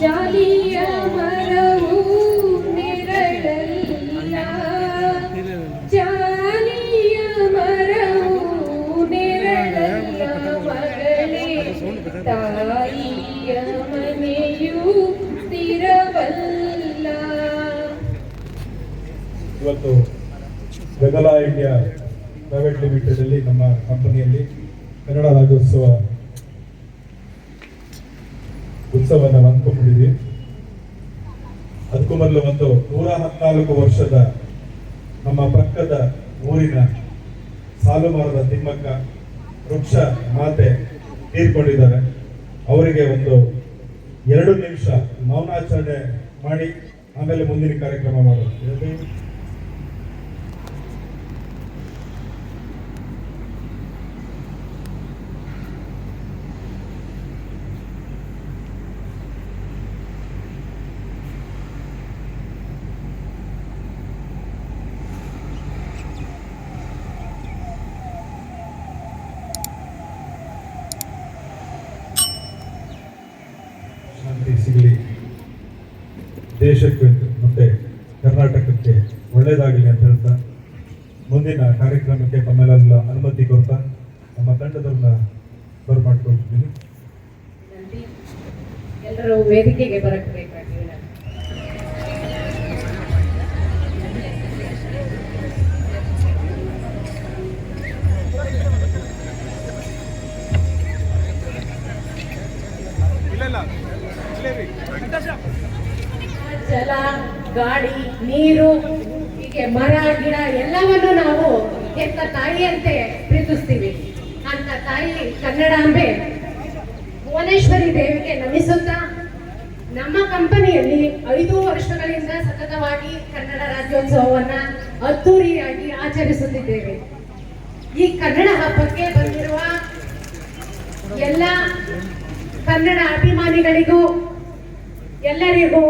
ಜಾಲಿಯ ಮರವು ಜಾಲಿಯ ಮರವು ಇವತ್ತು ಬೆಗಲಾ ಇಂಡಿಯಾ ಪ್ರೈವೇಟ್ ಲಿಮಿಟೆಡ್ ಅಲ್ಲಿ ನಮ್ಮ ಕಂಪನಿಯಲ್ಲಿ ಕನ್ನಡ ರಾಜ್ಯೋತ್ಸವ ಉತ್ಸವನ ಹಮ್ಮಿಕೊಂಡಿದ್ವಿ ಅದಕ್ಕೂ ಮೊದಲು ಒಂದು ನೂರ ಹದಿನಾಲ್ಕು ವರ್ಷದ ನಮ್ಮ ಪಕ್ಕದ ಊರಿನ ಸಾಲುಮರದ ತಿಮ್ಮಕ್ಕ ವೃಕ್ಷ ಮಾತೆ ತೀರ್ಕೊಂಡಿದ್ದಾರೆ ಅವರಿಗೆ ಒಂದು ಎರಡು ನಿಮಿಷ ಮೌನಾಚರಣೆ ಮಾಡಿ ಆಮೇಲೆ ಮುಂದಿನ ಕಾರ್ಯಕ್ರಮ ಮಾಡೋದು ಶಾಂತಿ ಸಿಗಲಿ ದೇಶಕ್ಕೆ ಮತ್ತೆ ಕರ್ನಾಟಕಕ್ಕೆ ಒಳ್ಳೆಯದಾಗಲಿ ಅಂತ ಹೇಳ್ತಾ ಮುಂದಿನ ಕಾರ್ಯಕ್ರಮಕ್ಕೆ ತಮ್ಮೆಲ್ಲ ಅನುಮತಿ ಕೊಡ್ತಾ ನಮ್ಮ ತಂಡದವ್ರನ್ನ ಬರ್ ಮಾಡ್ಕೊಳ್ತಿದ್ದೀನಿ. ಎಲ್ಲರೂ ವೇದಿಕೆಗೆ ಬರಬೇಕಾಗಿದೆ ಜಲ, ಗಾಳಿ, ನೀರು, ಹೀಗೆ ಮರ, ಗಿಡ ಎಲ್ಲವನ್ನು ನಾವು ಹೆತ್ತ ತಾಯಿಯಂತೆ ಪ್ರೀತಿಸ್ತೀವಿ. ಅಂತ ತಾಯಿ ಕನ್ನಡಾಂಬೆ ಭುವನೇಶ್ವರಿ ದೇವಿಗೆ ನಮಿಸುತ್ತಾ ನಮ್ಮ ಕಂಪನಿಯಲ್ಲಿ ಐದು ವರ್ಷಗಳಿಂದ ಸತತವಾಗಿ ಕನ್ನಡ ರಾಜ್ಯೋತ್ಸವವನ್ನ ಅದ್ದೂರಿಯಾಗಿ ಆಚರಿಸುತ್ತಿದ್ದೇವೆ. ಈ ಕನ್ನಡ ಹಬ್ಬಕ್ಕೆ ಬಂದಿರುವ ಎಲ್ಲ ಕನ್ನಡ ಅಭಿಮಾನಿಗಳಿಗೂ ಎಲ್ಲರಿಗೂ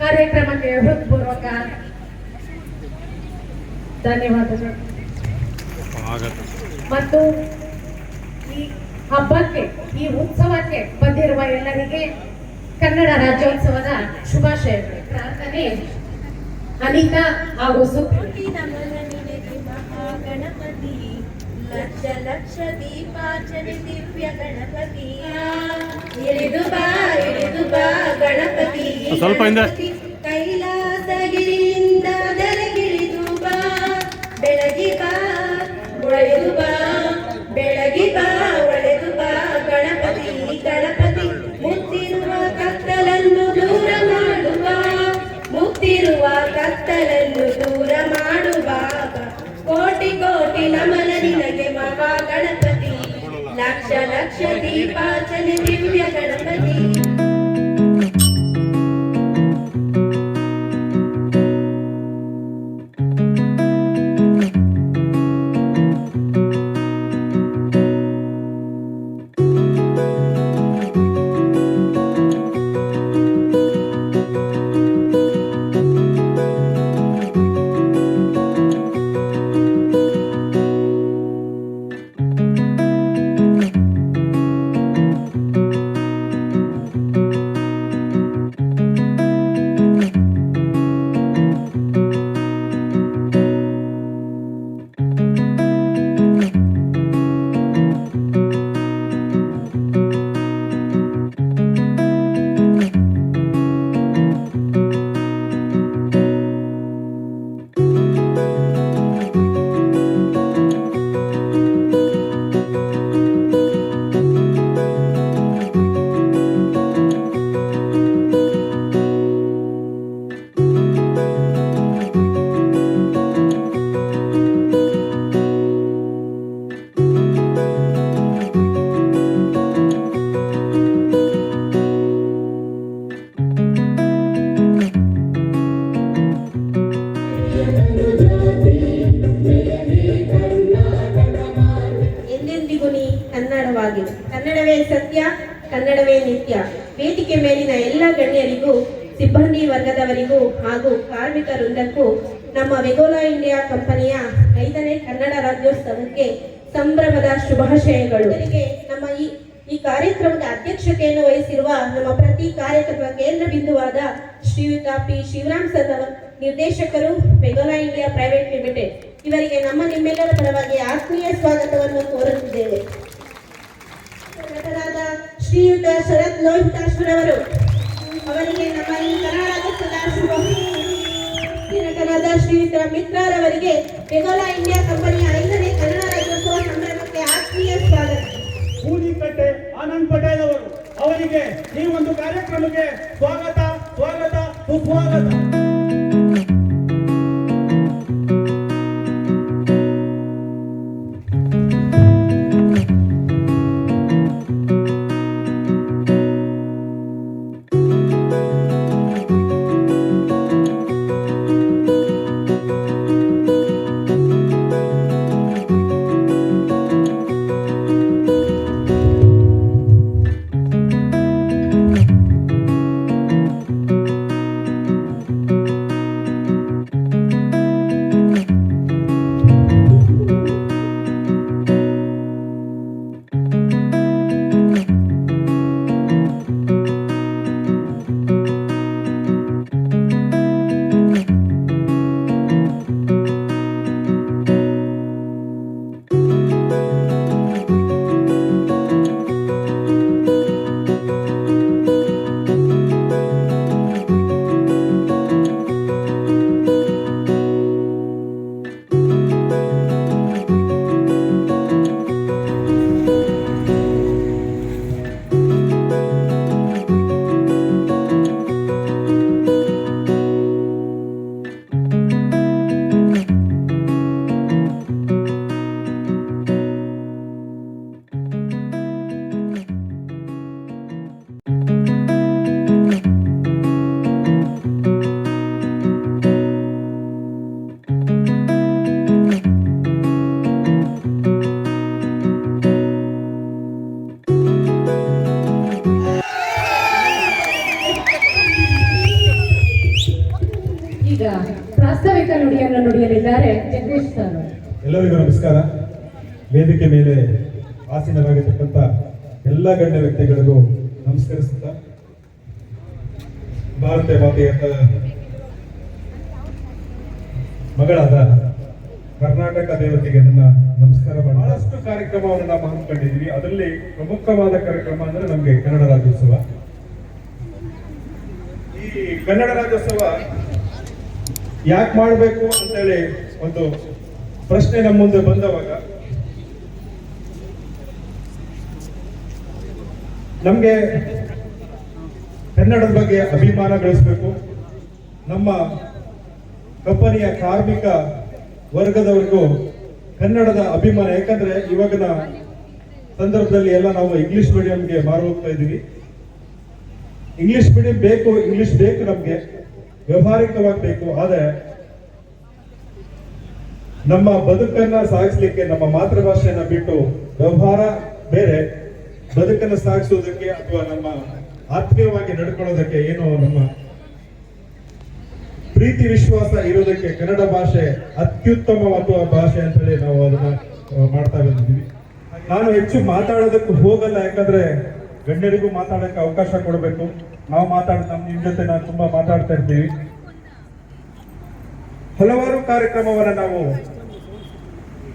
ಕಾರ್ಯಕ್ರಮಕ್ಕೆ ಹೃತ್ಪೂರ್ವಕ ಧನ್ಯವಾದಗಳು. ಮತ್ತು ಈ ಹಬ್ಬಕ್ಕೆ, ಈ ಉತ್ಸವಕ್ಕೆ ಬಂದಿರುವ ಎಲ್ಲರಿಗೆ ಕನ್ನಡ ರಾಜ್ಯೋತ್ಸವದ ಶುಭಾಶಯಗಳು ಪ್ರಾರ್ಥನೆ ಅನಿತಾ ಹಾಗೂ ನಮ್ಮ ಮಹಾಗಣಪತಿ. ಲಕ್ಷ ಲಕ್ಷ ಚರಿ ದಿವ್ಯ ಗಣಪತಿ. ಇಳಿದು ಬಾ ಇಳಿದು ಬಾ ಗಣಪತಿ. ಸ್ವಲ್ಪ ಹಿಂದೆ. ಕೈಲಾಸಗಿರಿಯಿಂದ ಬೆಳಗಿಳಿದು ಬಾ. ಬೆಳಗಿ ಬಾ ಒಳೆದು ಬಾ. ಬೆಳಗಿ ಬಾ ಒಳೆದು ಬಾ ಗಣಪತಿ. ಗಣಪತಿ ಮುತ್ತಿರುವ ಕತ್ತಲನ್ನು ದೂರ ಮಾಡುವ. ಮುತ್ತಿರುವ ಕತ್ತಲನ್ನು ದೂರ ಮಾಡುವ. ಕೋಟಿ ಕೋಟಿ ನಮನ ನಿನಗೆ ಮಹಾ ಗಣಪತಿ ಲಕ್ಷ ಲಕ್ಷ ದೀಪಾಚನೆ ದಿವ್ಯ ರಾಜ್ಯೋತ್ಸವಕ್ಕೆ ಸಂಭ್ರಮದ ಶುಭಾಶಯಗಳು. ನಮ್ಮ ಈ ಈ ಕಾರ್ಯಕ್ರಮದ ಅಧ್ಯಕ್ಷತೆಯನ್ನು ವಹಿಸಿರುವ ನಮ್ಮ ಪ್ರತಿ ಕಾರ್ಯಕ್ರಮ ಕೇಂದ್ರ ಬಿಂದುವಾದ ಶ್ರೀಯುತ ಪಿ ಶಿವರಾಮ್ ಸರ್ ನಿರ್ದೇಶಕರು ಮೆಗೋಲಾ ಇಂಡಿಯಾ ಪ್ರೈವೇಟ್ ಲಿಮಿಟೆಡ್. ಇವರಿಗೆ ನಮ್ಮ ನಿಮ್ಮೆಲ್ಲರ ಪರವಾಗಿ ಆತ್ಮೀಯ ಸ್ವಾಗತವನ್ನು ಕೋರುತ್ತಿದ್ದೇವೆ. ಶ್ರೀಯುತ ಶರತ್ ಲೋಹಿತಾಶ್ವರವರು, ಅವರಿಗೆ ನಮ್ಮ ಈ ನಟರಾದ ಶ್ರೀಯುತ ಮಿತ್ರರವರಿಗೆ ಮೆಗೋಲಾ ಇಂಡಿಯಾ ಕಂಪನಿಯ ಸ್ವಾಗತ ಆನಂದ್ ಪಟೇಲ್ ಅವರು ಅವರಿಗೆ ಈ ಒಂದು ಕಾರ್ಯಕ್ರಮಕ್ಕೆ ಸ್ವಾಗತ ಸ್ವಾಗತ ಸುಸ್ವಾಗತ. ಮಾತೆಯ ಮಗಳಾದ ಕರ್ನಾಟಕ ದೇವತೆಗೆ ನನ್ನ ನಮಸ್ಕಾರ ಬಹಳಷ್ಟು ಕಾರ್ಯಕ್ರಮವನ್ನು ನಾವು ಹಮ್ಮಿಕೊಂಡಿದ್ವಿ ಅದರಲ್ಲಿ ಪ್ರಮುಖವಾದ ಕಾರ್ಯಕ್ರಮ ಅಂದ್ರೆ ನಮಗೆ ಕನ್ನಡ ರಾಜ್ಯೋತ್ಸವ. ಈ ಕನ್ನಡ ರಾಜ್ಯೋತ್ಸವ ಯಾಕೆ ಮಾಡಬೇಕು ಅಂತೇಳಿ ಒಂದು ಪ್ರಶ್ನೆ ನಮ್ಮ ಮುಂದೆ ಬಂದವಾಗ ನಮ್ಗೆ ಕನ್ನಡದ ಬಗ್ಗೆ ಅಭಿಮಾನ ಬೆಳೆಸಬೇಕು ನಮ್ಮ ಕಂಪನಿಯ ಕಾರ್ಮಿಕ ವರ್ಗದವರಿಗೂ ಕನ್ನಡದ ಅಭಿಮಾನ, ಯಾಕಂದ್ರೆ ಇವಾಗಿನ ಸಂದರ್ಭದಲ್ಲಿ ಎಲ್ಲ ನಾವು ಇಂಗ್ಲಿಷ್ ಮೀಡಿಯಂಗೆ ಮಾರು ಹೋಗ್ತಾ ಇದ್ದೀವಿ. ಇಂಗ್ಲಿಷ್ ಮೀಡಿಯಂ ಬೇಕು, ಇಂಗ್ಲಿಷ್ ಬೇಕು ನಮ್ಗೆ. ವ್ಯವಹಾರಿಕವಾಗಿ ಬೇಕು, ಆದರೆ ನಮ್ಮ ಬದುಕನ್ನ ಸಾಗಿಸ್ಲಿಕ್ಕೆ, ನಮ್ಮ ಮಾತೃಭಾಷೆಯನ್ನ ಬಿಟ್ಟು ವ್ಯವಹಾರ ಬೇರೆ, ಬದುಕನ್ನ ಸಾಗಿಸೋದಕ್ಕೆ ಅಥವಾ ನಮ್ಮ ಆತ್ಮೀಯವಾಗಿ ನಡ್ಕೊಳ್ಳೋದಕ್ಕೆ ಏನು ನಮ್ಮ ಪ್ರೀತಿ ವಿಶ್ವಾಸ ಇರೋದಕ್ಕೆ ಕನ್ನಡ ಭಾಷೆ ಅತ್ಯುತ್ತಮವಾದ ಭಾಷೆ ಅಂತೇಳಿ ನಾವು ಅದನ್ನ ಮಾಡ್ತಾ ಬಂದಿದ್ದೀವಿ. ನಾನು ಹೆಚ್ಚು ಮಾತಾಡೋದಕ್ಕೂ ಹೋಗಲ್ಲ, ಯಾಕಂದ್ರೆ ಗಣ್ಯರಿಗೂ ಮಾತಾಡಕ್ಕೆ ಅವಕಾಶ ಕೊಡಬೇಕು. ನಾವು ಮಾತಾಡ, ನಮ್ಮ ನಿಮ್ ಜೊತೆ ನಾವು ತುಂಬಾ ಮಾತಾಡ್ತಾ ಇರ್ತೀವಿ. ಹಲವಾರು ಕಾರ್ಯಕ್ರಮವನ್ನು ನಾವು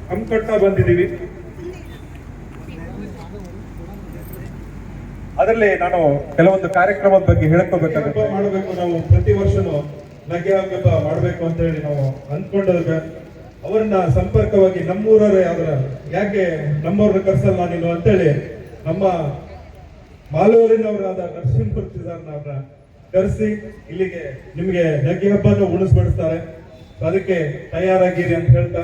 ಹಮ್ಮಿಕೊಳ್ತಾ ಬಂದಿದ್ದೀವಿ. ಅದರಲ್ಲಿ ನಾನು ಕೆಲವೊಂದು ಕಾರ್ಯಕ್ರಮದ ಬಗ್ಗೆ ಹೇಳ್ಕೋಬೇಕಾಗುತ್ತೆ ಮಾಡಬೇಕು ನಾವು ಪ್ರತಿ ವರ್ಷನೂ ನಗೆ ಹಬ್ಬ ಮಾಡಬೇಕು ಅಂತ ಹೇಳಿ ನಾವು ಅಂದ್ಕೊಂಡಾಗ ಅವರನ್ನ ಸಂಪರ್ಕವಾಗಿ ನಮ್ಮೂರವರೇ ಅದರ ಯಾಕೆ ನಮ್ಮವ್ರನ್ನ ಕರ್ಸಲ್ಲ ನೀನು ಅಂತೇಳಿ ನಮ್ಮ ಮಾಲೂರಿನವರಾದ ನರಸಿಂಹಪುರ ಸರ್ನವ್ರನ್ನ ಕರೆಸಿ ಇಲ್ಲಿಗೆ ನಿಮಗೆ ನಗೆ ಹಬ್ಬನ ಉಣಿಸ್ಬಿಡಿಸ್ತಾರೆ. ಅದಕ್ಕೆ ತಯಾರಾಗಿರಿ ಅಂತ ಹೇಳ್ತಾ,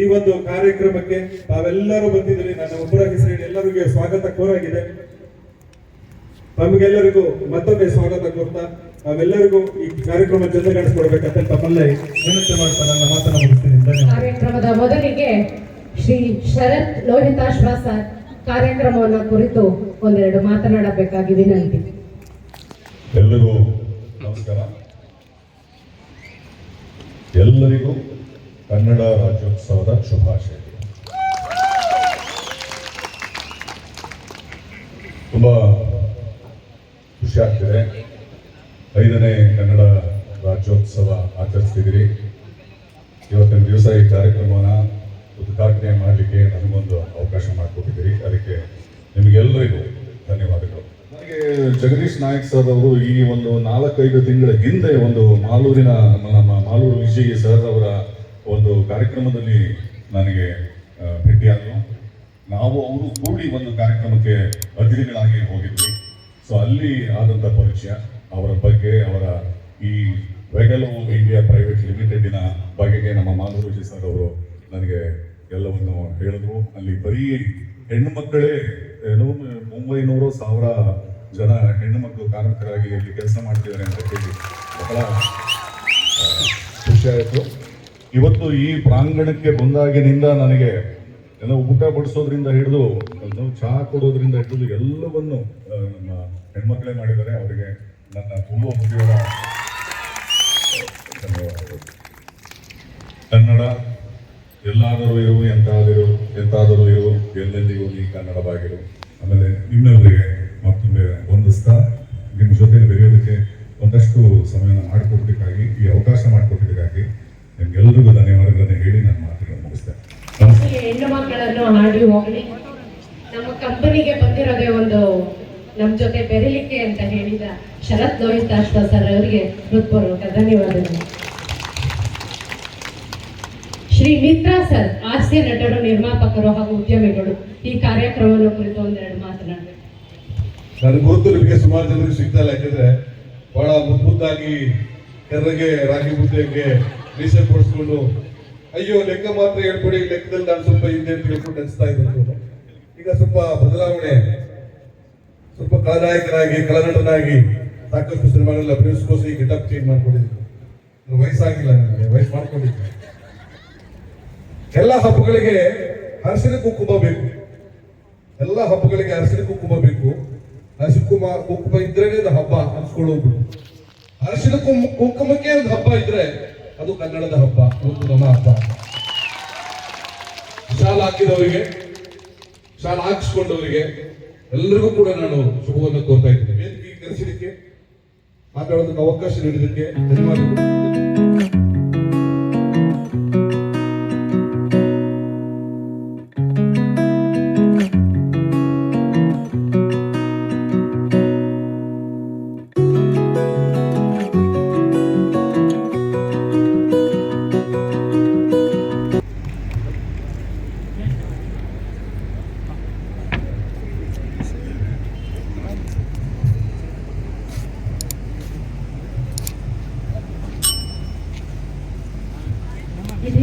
ಈ ಒಂದು ಕಾರ್ಯಕ್ರಮಕ್ಕೆ ತಾವೆಲ್ಲರೂ ಬಂದಿದ್ದೀರಿ. ನನ್ನ ಒಬ್ಬರ ಹೆಸರು ಎಲ್ಲರಿಗೂ ಸ್ವಾಗತ ಕೋರಾಗಿದೆ. ತಮಗೆಲ್ಲರಿಗೂ ಮತ್ತೊಮ್ಮೆ ಸ್ವಾಗತ ಕೋರ್ತಾ. ನಾವೆಲ್ಲರಿಗೂ ಈ ಕಾರ್ಯಕ್ರಮ ಜೊತೆಗಾಡಿಸ್ಕೊಡ್ಬೇಕಂತ ತಮ್ಮಲ್ಲೇ ವಿನಂತಿ ಮಾಡ್ತಾ ನನ್ನ ಮಾತನ್ನ ಮುಗಿಸ್ತೀನಿ. ಕಾರ್ಯಕ್ರಮದ ಮೊದಲಿಗೆ ಶ್ರೀ ಶರತ್ ಲೋಹಿತಾಶ್ವಾಸ ಕಾರ್ಯಕ್ರಮವನ್ನು ಕುರಿತು ಒಂದೆರಡು ಮಾತನಾಡಬೇಕಾಗಿ ವಿನಂತಿ. ಎಲ್ಲರಿಗೂ ನಮಸ್ಕಾರ. ಎಲ್ಲರಿಗೂ ಕನ್ನಡ ರಾಜ್ಯೋತ್ಸವದ ಶುಭಾಶಯ. ತುಂಬ ಖುಷಿ ಆಗ್ತಿದೆ ಐದನೇ ಕನ್ನಡ ರಾಜ್ಯೋತ್ಸವ ಆಚರಿಸ್ತಿದ್ದೀರಿ. ಇವತ್ತಿನ ದಿವಸ ಈ ಕಾರ್ಯಕ್ರಮವನ್ನು ಉದ್ಘಾಟನೆ ಮಾಡಲಿಕ್ಕೆ ನನಗೊಂದು ಅವಕಾಶ ಮಾಡಿಕೊಟ್ಟಿದ್ದೀರಿ. ಅದಕ್ಕೆ ನಿಮಗೆಲ್ಲರಿಗೂ ಧನ್ಯವಾದಗಳು. ನನಗೆ ಜಗದೀಶ್ ನಾಯಕ್ ಸರ್ ಅವರು ಈ ಒಂದು ನಾಲ್ಕೈದು ತಿಂಗಳ ಹಿಂದೆ ಒಂದು ಮಾಲೂರಿನ ನಮ್ಮ ಮಾಲೂರು ವಿಜಯ್ ಸರ್ ಅವರ ಒಂದು ಕಾರ್ಯಕ್ರಮದಲ್ಲಿ ನನಗೆ ಭೇಟಿಯಾದರು. ನಾವು ಅವರು ಕೂಡಿ ಒಂದು ಕಾರ್ಯಕ್ರಮಕ್ಕೆ ಅತಿಥಿಗಳಾಗಿ ಹೋಗಿದ್ವಿ. ಸೊ ಅಲ್ಲಿ ಆದಂಥ ಪರಿಚಯ, ಅವರ ಬಗ್ಗೆ, ಅವರ ಈ ವೆಗಲೋ ಇಂಡಿಯಾ ಪ್ರೈವೇಟ್ ಲಿಮಿಟೆಡಿನ ಬಗೆಗೆ ನಮ್ಮ ಮಾಧುರುಜಿ ಸರ್ ಅವರು ನನಗೆ ಎಲ್ಲವನ್ನು ಹೇಳಿದ್ರು. ಅಲ್ಲಿ ಬರೀ ಹೆಣ್ಣು ಮಕ್ಕಳೇ, ಏನು ಮುಂಬೈನೂರು ಸಾವಿರ ಜನ ಹೆಣ್ಣು ಮಕ್ಕಳು ಕಾರ್ಮಿಕರಾಗಿ ಇಲ್ಲಿ ಕೆಲಸ ಮಾಡ್ತಿದ್ದಾರೆ ಅಂತ ಹೇಳಿ ಬಹಳ ಖುಷಿಯಾಯಿತು ಇವತ್ತು ಈ ಪ್ರಾಂಗಣಕ್ಕೆ ಬಂದಾಗಿನಿಂದ ನನಗೆ ಏನೋ ಊಟ ಬಡಿಸೋದ್ರಿಂದ ಹಿಡಿದು ಚಹಾ ಕೊಡೋದ್ರಿಂದ ಹಿಡಿದು ಎಲ್ಲವನ್ನು ನಮ್ಮ ಹೆಣ್ಮಕ್ಳೇ ಮಾಡಿದ್ದಾರೆ. ಅವರಿಗೆ ನನ್ನ ತುಂಬ ಹೃದಯದ ಧನ್ಯವಾದಗಳು. ಕನ್ನಡ ಎಲ್ಲಾದರೂ ಇರು, ಎಂತಾದರೂ ಎಂತಾದರೂ ಇರು ಎಲ್ಲೆಲ್ಲಿಗೂ ನೀ ಕನ್ನಡವಾಗಿರು ಆಮೇಲೆ ನಿಮ್ಮೆಲ್ಲರಿಗೆ ಮತ್ತೊಮ್ಮೆ ಹೊಂದಿಸ್ತಾ ನಿಮ್ಮ ಜೊತೆ ಬೆರೆಯೋದಕ್ಕೆ ಒಂದಷ್ಟು ಸಮಯನ ಮಾಡಿಕೊಟ್ಟಿದ್ದಕ್ಕಾಗಿ, ಈ ಅವಕಾಶ ಮಾಡಿಕೊಟ್ಟಿದ್ದಕ್ಕಾಗಿ ನಿಮ್ಗೆಲ್ಲರಿಗೂ ಧನ್ಯವಾದಗಳನ್ನು ಹೇಳಿ ನನ್ನ ಮಾತುಗಳನ್ನು ಮುಗಿಸ್ತೇನೆ. ಈ ಹೆಣ್ಣು ಮಕ್ಕಳನ್ನು ಹಾಡಿ ಹೋಗಲಿ. ನಮ್ಮ ಕಂಪನಿಗೆ ಬಂದಿರೋದೇ ಒಂದು ನಮ್ಮ ಜೊತೆ ಬೆರೀಲಿಕ್ಕೆ ಅಂತ ಹೇಳಿದ ಶರತ್ ಲೋಹಿತಾಶ್ವ ಸರ್ ಅವರಿಗೆ ಹೃತ್ಪೂರ್ವಕ ಧನ್ಯವಾದಗಳು. ಶ್ರೀ ಮಿತ್ರಾ ಸರ್ ಹಾಸ್ಯ ನಟರು, ನಿರ್ಮಾಪಕರು ಹಾಗೂ ಉದ್ಯಮಿಗಳು ಈ ಕಾರ್ಯಕ್ರಮವನ್ನು ಕುರಿತು ಒಂದೆರಡು ಮಾತನಾಡಬೇಕು. ನನಗೆ ಗುರುತು ನಿಮಗೆ ಸುಮಾರು ಜನರಿಗೆ ಸಿಗ್ತಾ ಇಲ್ಲ, ಯಾಕಂದ್ರೆ ಬಹಳ ಮುದ್ದಾಗಿ ಕರ್ರಗೆ ರಾಗಿ ಮುದ್ದೆಗೆ ಮೀಸೆ ಕೊಡಿಸ್ಕೊಂಡು ಅಯ್ಯೋ, ಲೆಕ್ಕ ಮಾತ್ರ ಹೇಳ್ಕೊಡಿ, ಲೆಕ್ಕದಲ್ಲಿ ನಾನು ಸ್ವಲ್ಪ ಹಿಂದೆ ಅಂತ ಅನಿಸ್ತಾ ಇದ್ರು ಈಗ ಸ್ವಲ್ಪ ಬದಲಾವಣೆ. ಸ್ವಲ್ಪ ಕಲಾನಾಯಕನಾಗಿ, ಕಲಾನಟನಾಗಿ ಸಾಕಷ್ಟು ಸಿನಿಮಾಗಳೆಲ್ಲ ಅಭಿನಯಿಸ್ಕೋಸಿ ಗೆಟಪ್ ಚೇಂಜ್ ಮಾಡ್ಕೊಂಡಿದ್ದೀನಿ. ವಯಸ್ಸಾಗಿಲ್ಲ ನನಗೆ, ವಯಸ್ಸು ಮಾಡ್ಕೊಂಡಿದ್ದೆ ಎಲ್ಲ ಹಬ್ಬಗಳಿಗೆ ಹರಸಿನ ಕುಂಕುಮ ಬೇಕು. ಎಲ್ಲ ಹಬ್ಬಗಳಿಗೆ ಹರಸಿನ ಕುಂಕುಮ ಬೇಕು. ಹರಸಿನ ಕುಂಕುಮ ಕುಂಕುಮ ಇದ್ರೇನೆ ಹಬ್ಬ ಅನ್ಸ್ಕೊಳ್ಳೋದು ಹರಸಿನ ಕುಂಕುಮಕ್ಕೆ ಒಂದು ಹಬ್ಬ ಇದ್ರೆ ಅದು ಕನ್ನಡದ ಹಬ್ಬ, ಒಂದು ನಮ್ಮ ಹಬ್ಬ. ಶಾಲ ಹಾಕಿದವರಿಗೆ, ಶಾಲ ಹಾಕಿಸ್ಕೊಂಡವರಿಗೆ ಎಲ್ಲರಿಗೂ ಕೂಡ ನಾನು ಶುಭವನ್ನು ಕೋರ್ತಾ ಇದ್ದೇನೆ. ವೇದಿಕೆಗೆ ಕರೆಸಿದ್ದಕ್ಕೆ, ಮಾತಾಡೋದಕ್ಕೆ ಅವಕಾಶ ನೀಡಿದಕ್ಕೆ ಧನ್ಯವಾದಗಳು.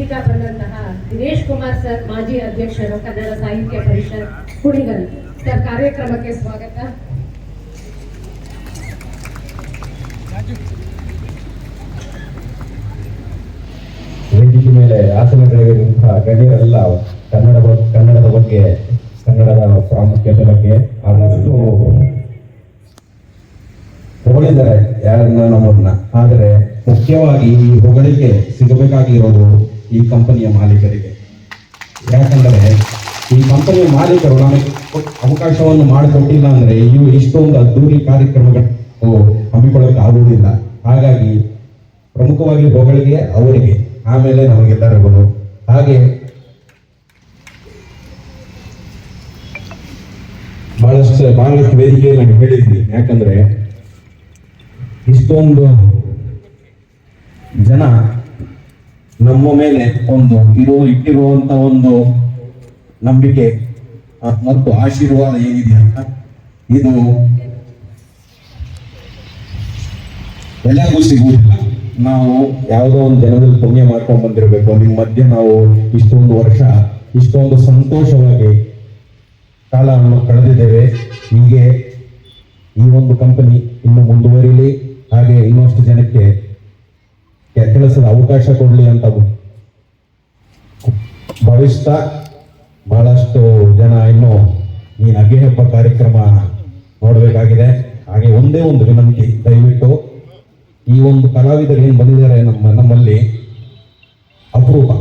ಇದೀಗ ಬಂದಂತಹ ದಿನೇಶ್ ಕುಮಾರ್ ಸರ್, ಮಾಜಿ ಅಧ್ಯಕ್ಷರು ಕನ್ನಡ ಸಾಹಿತ್ಯ ಪರಿಷತ್ ಕುಣಿಗಲ್ ಸರ್, ಕಾರ್ಯಕ್ರಮಕ್ಕೆ ಸ್ವಾಗತ. ವೇದಿಕೆ ಮೇಲೆ ಆಸನಗಳಿರುವಂತಹ ಗಣ್ಯರೆಲ್ಲ ಕನ್ನಡ ಕನ್ನಡದ ಬಗ್ಗೆ, ಕನ್ನಡದ ಪ್ರಾಮುಖ್ಯತೆ ಬಗ್ಗೆ ಆದಷ್ಟು ಹೊಗಳಿದ್ದಾರೆ ಯಾರನ್ನ ನಮ್ಮನ್ನ ಆದರೆ ಮುಖ್ಯವಾಗಿ ಈ ಹೊಗಳಿಕೆ ಸಿಗಬೇಕಾಗಿರೋದು ಈ ಕಂಪನಿಯ ಮಾಲೀಕರಿಗೆ. ಯಾಕಂದರೆ ಈ ಕಂಪನಿಯ ಮಾಲೀಕರು ಕೊಟ್- ಅವಕಾಶವನ್ನು ಮಾಡಿಕೊಟ್ಟಿಲ್ಲ ಅಂದ್ರೆ ಇವು ಇಷ್ಟೊಂದು ಅದ್ದೂರಿ ಕಾರ್ಯಕ್ರಮಗಳು ಹಮ್ಮಿಕೊಳ್ಳೋಕೆ ಆಗುವುದಿಲ್ಲ. ಹಾಗಾಗಿ ಪ್ರಮುಖವಾಗಿ ಹೊಗಳಿಗೆ, ಅವರಿಗೆ, ಆಮೇಲೆ ನಮಗೆಲ್ಲರಿಗೂ ಹಾಗೆ ಬಹಳಷ್ಟು ಬಹಳಷ್ಟು ವೇದಿಕೆ ನಾನು ಹೇಳಿದ್ವಿ ಯಾಕಂದ್ರೆ ಇಷ್ಟೊಂದು ಜನ ನಮ್ಮ ಮೇಲೆ ಒಂದು ಇರೋ, ಇಟ್ಟಿರುವಂತ ಒಂದು ನಂಬಿಕೆ ಮತ್ತು ಆಶೀರ್ವಾದ ಏನಿದೆ ಅಂತ ಇದು ಎಲ್ಲರಿಗೂ ಸಿಗುವುದಿಲ್ಲ. ನಾವು ಯಾವುದೋ ಒಂದು ಜನದಲ್ಲಿ ಪುಣ್ಯ ಮಾಡ್ಕೊಂಡು ಬಂದಿರಬೇಕು. ನಿಮ್ಮ ಮಧ್ಯೆ ನಾವು ಇಷ್ಟೊಂದು ವರ್ಷ, ಇಷ್ಟೊಂದು ಸಂತೋಷವಾಗಿ ಕಾಲವನ್ನು ಕಳೆದಿದ್ದೇವೆ. ಹೀಗೆ ಈ ಒಂದು ಕಂಪನಿ ಇನ್ನು ಮುಂದುವರಿಲಿ. ಹಾಗೆ ಇನ್ನಷ್ಟು ಜನಕ್ಕೆ ಕೆಲಸದ ಅವಕಾಶ ಕೊಡಲಿ ಅಂತ ಭಾವಿಸ್ತಾ ಬಹಳಷ್ಟು ಜನ ಇನ್ನು ಈ ನಗೆ ಹಬ್ಬ ಕಾರ್ಯಕ್ರಮ ನೋಡಬೇಕಾಗಿದೆ. ಹಾಗೆ ಒಂದೇ ಒಂದು ವಿನಂತಿ, ದಯವಿಟ್ಟು ಈ ಒಂದು ಕಲಾವಿದರು ಏನು ಬಂದಿದ್ದಾರೆ ನಮ್ಮ, ನಮ್ಮಲ್ಲಿ ಅಪರೂಪ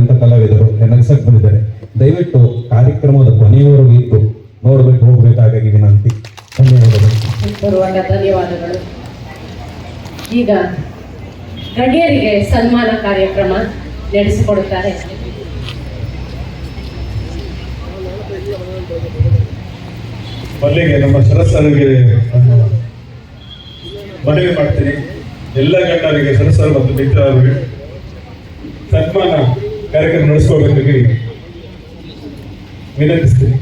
ಅಂತ ಕಲಾವಿದರು ನಗಸಕ್ಕೆ ಬಂದಿದ್ದಾರೆ. ದಯವಿಟ್ಟು ಕಾರ್ಯಕ್ರಮದ ಕೊನೆಯವರೆಗೂ ಇದ್ದು ನೋಡಬೇಕು, ಹೋಗ್ಬೇಕಾಗಿ ವಿನಂತಿ. ಧನ್ಯವಾದಗಳು. ಧನ್ಯವಾದಗಳು. ಈಗ ಗಣ್ಯರಿಗೆ ಸನ್ಮಾನ ಕಾರ್ಯಕ್ರಮ ನಡೆಸಿಕೊಡುತ್ತಾರೆ. ಮೊದಲಿಗೆ ನಮ್ಮ ಸದಸ್ಯರಿಗೆ ಮನವಿ ಮಾಡ್ತೀನಿ. ಎಲ್ಲ ಗಣ್ಯರಿಗೆ ಸದಸ್ಯರು ಮತ್ತು ಮಿತ್ರರಿಗೆ ಸನ್ಮಾನ ಕಾರ್ಯಕ್ರಮ ನಡೆಸ್ಕೋಬೇಕಾಗಿ ವಿನಂತಿಸ್ತೀನಿ.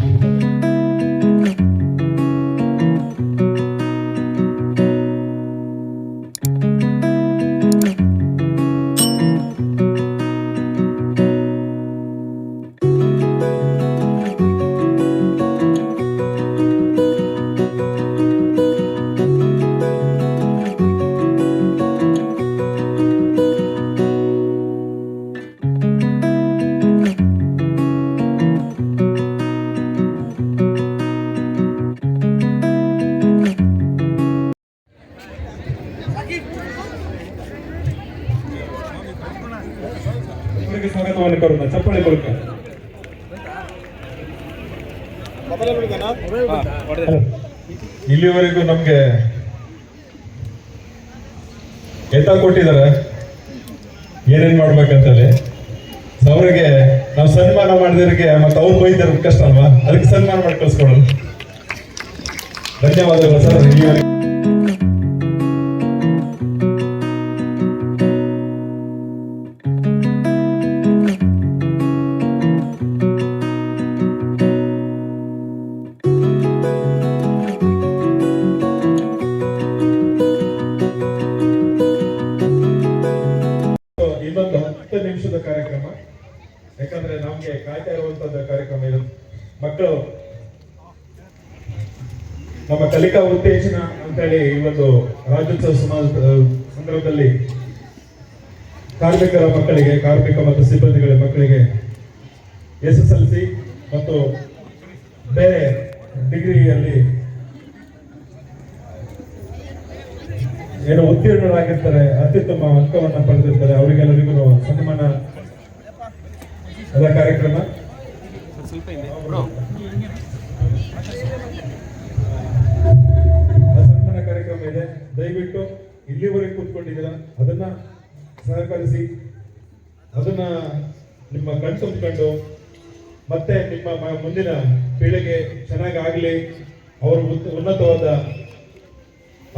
ಎತ್ತ ಕೊಟ್ಟಿದ್ದಾರೆ. ಏನೇನ್ ಮಾಡ್ಬೇಕಂತೇಳಿ. ಅವ್ರಿಗೆ ನಾವು ಸನ್ಮಾನ ಮಾಡಿದವರಿಗೆ ಮತ್ತೆ ಅವ್ರು ಬೈದಾರ ಕಷ್ಟ ಅಲ್ವಾ ಅದಕ್ಕೆ ಸನ್ಮಾನ ಮಾಡಿ ಕಳ್ಸ್ಕೊಡೋದು. ಧನ್ಯವಾದಗಳು ಸರ್. ಕಾರ್ಮಿಕರ ಮಕ್ಕಳಿಗೆ, ಕಾರ್ಮಿಕ ಮತ್ತು ಸಿಬ್ಬಂದಿಗಳ ಮಕ್ಕಳಿಗೆ ಎಸ್ ಎಸ್ ಎಲ್ ಸಿ ಮತ್ತು ಬೇರೆ ಡಿಗ್ರಿಯಲ್ಲಿ ಏನು ಉತ್ತೀರ್ಣರಾಗಿರ್ತಾರೆ, ಅತ್ಯುತ್ತಮ ಅಂಕವನ್ನ ಪಡೆದಿರ್ತಾರೆ, ಅವರಿಗೆಲ್ಲರಿಗೂ ಸನ್ಮಾನ ಕಾರ್ಯಕ್ರಮ. ಸನ್ಮಾನ ಕಾರ್ಯಕ್ರಮ ಇದೆ. ದಯವಿಟ್ಟು ಇಲ್ಲಿವರೆಗೆ ಕೂತ್ಕೊಂಡಿದ್ದೀರಾ? ಅದನ್ನ ಸಹಕರಿಸಿ ಅದನ್ನ ನಿಮ್ಮ ಕಣ್ ತುಂಬಿಕೊಂಡು ಮತ್ತೆ ನಿಮ್ಮ ಮುಂದಿನ ಪೀಳಿಗೆ ಚೆನ್ನಾಗಾಗಲಿ, ಅವರು ಉನ್ನತವಾದ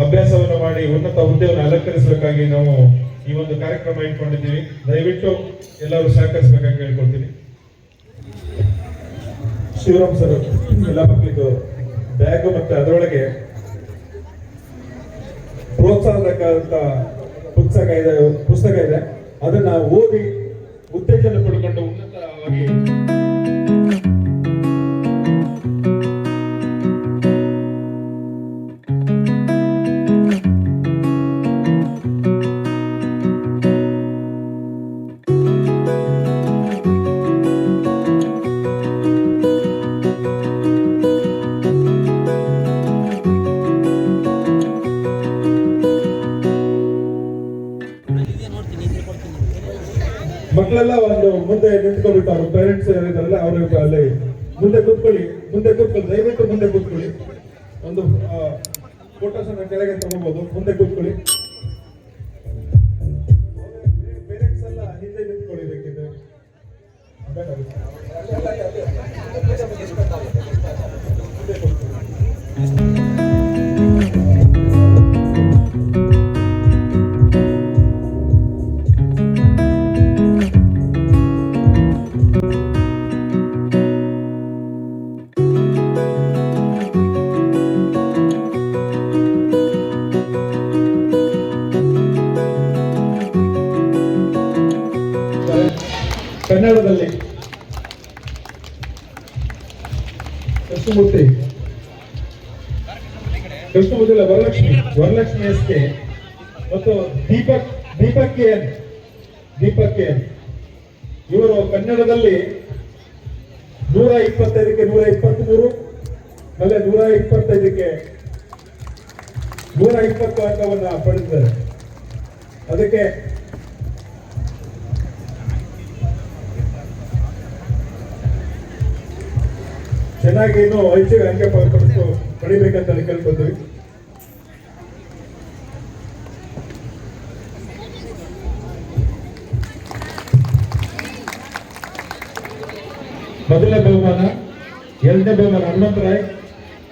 ಅಭ್ಯಾಸವನ್ನು ಮಾಡಿ, ಉನ್ನತ ಹುದ್ದೆಯನ್ನು ಅಲಂಕರಿಸಬೇಕಾಗಿ ನಾವು ಈ ಒಂದು ಕಾರ್ಯಕ್ರಮ ಇಟ್ಕೊಂಡಿದ್ದೀವಿ. ದಯವಿಟ್ಟು ಎಲ್ಲರೂ ಸಹಕರಿಸಬೇಕಾಗಿ ಹೇಳ್ಕೊಳ್ತೀನಿ ಶಿವರಾಮ್ ಸರ್, ಎಲ್ಲ ಮಕ್ಕಳಿಗೂ ಬ್ಯಾಗ್ ಮತ್ತೆ ಅದರೊಳಗೆ ಪ್ರೋತ್ಸಾಹದಕ್ಕಂತ ಪುಸ್ತಕ ಇದೆ ಪುಸ್ತಕ ಇದೆ. ಅದನ್ನ ಓದಿ ಉತ್ತೇಜನ ಪಡ್ಕೊಂಡು ಉನ್ನತವಾಗಿ ಮುಂದೆ ನಿಂತ್ಕೊಳ್ಬಿಟ್ಟು ಅವ್ರ ಪೇರೆಂಟ್ಸ್ ಯಾರಿದಾರಲ್ಲ ಅವ್ರಿಗೆ ಅಲ್ಲಿ ಮುಂದೆ ಕೂತ್ಕೊಳ್ಳಿ ಮುಂದೆ ಕೂತ್ಕೊಳ್ಳಿ, ದಯವಿಟ್ಟು ಮುಂದೆ ಕೂತ್ಕೊಳ್ಳಿ. ಒಂದು ಫೋಟೋಸ್ ಅನ್ನ ಕೆಳಗೆ ತಗೋಬಹುದು ಮುಂದೆ ಕೂತ್ಕೊಳ್ಳಿ. ವರಲಕ್ಷ್ಮಿ ಎಸ್ ಕೆ ಮತ್ತು Deepak Deepak K N, Deepak K N. ಇವರು ಕನ್ನಡದಲ್ಲಿ ನೂರ ಇಪ್ಪತ್ತೈದಕ್ಕೆ ನೂರ ಇಪ್ಪತ್ಮೂರು ಅಲ್ಲೇ ನೂರ ಇಪ್ಪತ್ತೈದಕ್ಕೆ ನೂರ ಇಪ್ಪತ್ತು ಅಂಕವನ್ನ ಪಡೆದಿದ್ದಾರೆ. ಅದಕ್ಕೆ ಚೆನ್ನಾಗಿ ಇನ್ನೂ ಹೆಚ್ಚಿಗೆ ಅಂಕ ಪಡೆದು ಪಡಿಬೇಕಂತ ಕೇಳ್ಕೊತೀವಿ. ಮೊದಲನೇ ಬಹುಮಾನ, ಎರಡನೇ ಬಹುಮಾನ ಹನುಮಂತರಾಯ್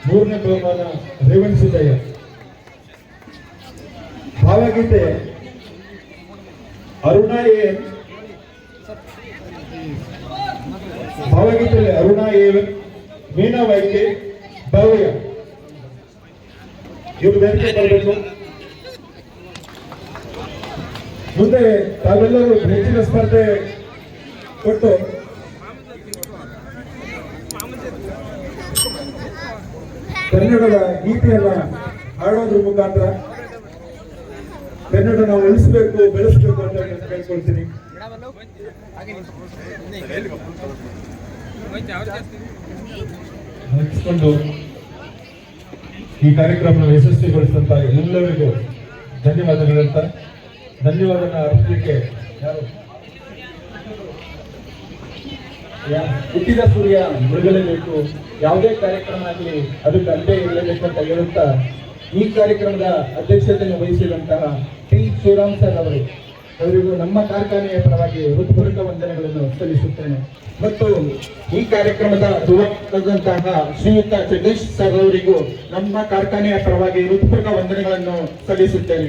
ಮೂರನೇ ಬಹುಮಾನ ರೇವಣ್ ಸಿದ್ದಯ್ಯ. ಭಾವಗೀತೆ, ಅರುಣ ಏನ್ ಭಾವಗೀತೆಯಲ್ಲಿ ಅರುಣ ಏನ್ ಮೀನಾ ವೈಕೆ, ಭವ್ಯ. ಇವರು ವೇದಿಕೆ ಬರಬೇಕು ಮುಂದೆ ತಾವೆಲ್ಲರೂ ಹೆಚ್ಚಿನ ಸ್ಪರ್ಧೆ ಕೊಟ್ಟು ಕನ್ನಡದ ಗೀತೆಯನ್ನ ಹಾಡೋದ್ರ ಮುಖಾಂತರ ಕನ್ನಡ ನಾವು ಉಳಿಸ್ಬೇಕು, ಬೆಳೆಸ್ಬೇಕು ಅಂತ ಕೇಳ್ಕೊಳ್ತೀನಿ. ಈ ಕಾರ್ಯಕ್ರಮ ಯಶಸ್ವಿಗೊಳಿಸಿದಂತ ಎಲ್ಲರಿಗೂ ಧನ್ಯವಾದಗಳಂತ ಧನ್ಯವಾದನ ಅರ್ಪಲಿಕ್ಕೆ ಯಾರು ಯಾ- ಹುಟ್ಟಿದ ಸೂರ್ಯ ಮುಳುಗಲೇಬೇಕು ಯಾವುದೇ ಕಾರ್ಯಕ್ರಮ ಆಗಲಿ ಅದಕ್ಕೆ ಅಂದೇ ಇರಲೇಬೇಕು ಅಂತ ಹೇಳುತ್ತಾ ಈ ಕಾರ್ಯಕ್ರಮದ ಅಧ್ಯಕ್ಷತೆಯನ್ನು ವಹಿಸಿದಂತಹ ಟಿ. ಶಿವರಾಮ್ ಸರ್ ಅವರು, ಅವರಿಗೂ ನಮ್ಮ ಕಾರ್ಖಾನೆಯ ಪರವಾಗಿ ಹೃತ್ಪೂರ್ವಕ ವಂದನೆಗಳನ್ನು ಸಲ್ಲಿಸುತ್ತೇನೆ. ಮತ್ತು ಈ ಕಾರ್ಯಕ್ರಮದ ಧುವಂತಹ ಶ್ರೀಯುತ ಜಗದೀಶ್ ಸರ್ ಅವರಿಗೂ ನಮ್ಮ ಕಾರ್ಖಾನೆಯ ಪರವಾಗಿ ಹೃತ್ಪೂರ್ವಕ ವಂದನೆಗಳನ್ನು ಸಲ್ಲಿಸುತ್ತೇನೆ.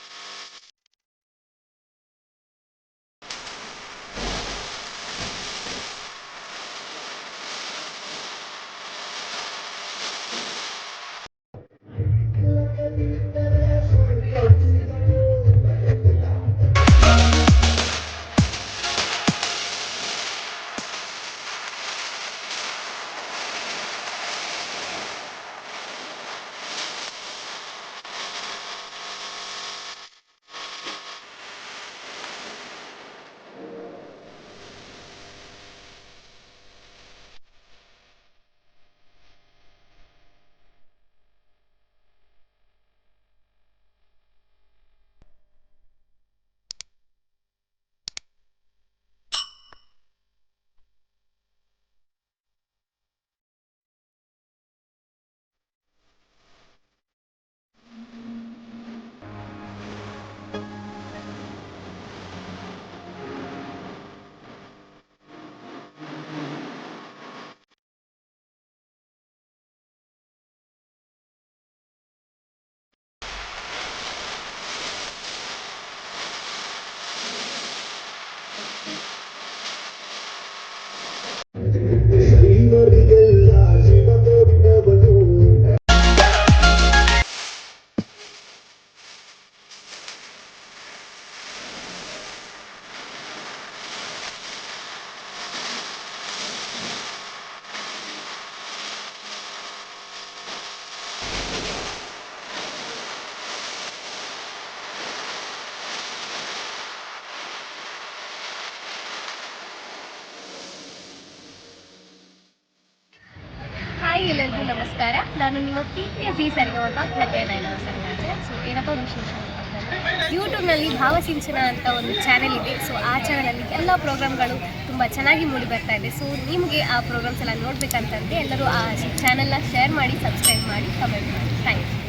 ನಮಸ್ಕಾರ. ನಾನು ನಿಮ್ಮ ಪ್ರೀತಿಯ ಸಿ ಸರಿಗಮಪ ಪ್ರಜ್ಞಾ ನಾಯನ ಸಂಗಾಜೆ ಸೊ ಏನಪ್ಪ ವಿಶೇಷ ಯೂಟ್ಯೂಬ್ನಲ್ಲಿ ಭಾವಸಿಂಚನ ಅಂತ ಒಂದು ಚಾನೆಲ್ ಇದೆ. ಸೊ ಆ ಚಾನಲಲ್ಲಿ ಎಲ್ಲ ಪ್ರೋಗ್ರಾಮ್ಗಳು ತುಂಬ ಚೆನ್ನಾಗಿ ಮೂಡಿ ಬರ್ತಾ ಇದೆ. ಸೊ ನಿಮಗೆ ಆ ಪ್ರೋಗ್ರಾಮ್ಸ್ ಎಲ್ಲ ನೋಡಬೇಕಂತಂದ್ರೆ ಎಲ್ಲರೂ ಆ ಚಾನೆಲ್ನ ಶೇರ್ ಮಾಡಿ ಸಬ್ಸ್ಕ್ರೈಬ್ ಮಾಡಿ ಕಮೆಂಟ್ ಮಾಡಿ. Thank you